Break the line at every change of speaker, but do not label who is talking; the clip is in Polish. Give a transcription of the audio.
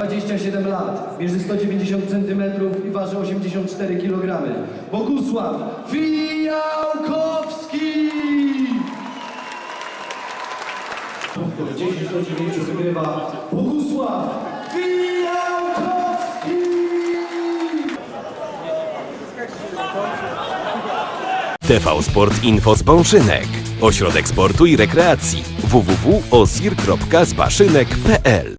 Dwadzieścia siedem lat, mierzy 190 cm i waży 84 kg. Bogusław Fijałkowski! 10 do 9 wygrywa Bogusław Fijałkowski!
TV Sport Info z Bąszynek. Ośrodek Sportu i Rekreacji www.osir.zbaszynek.pl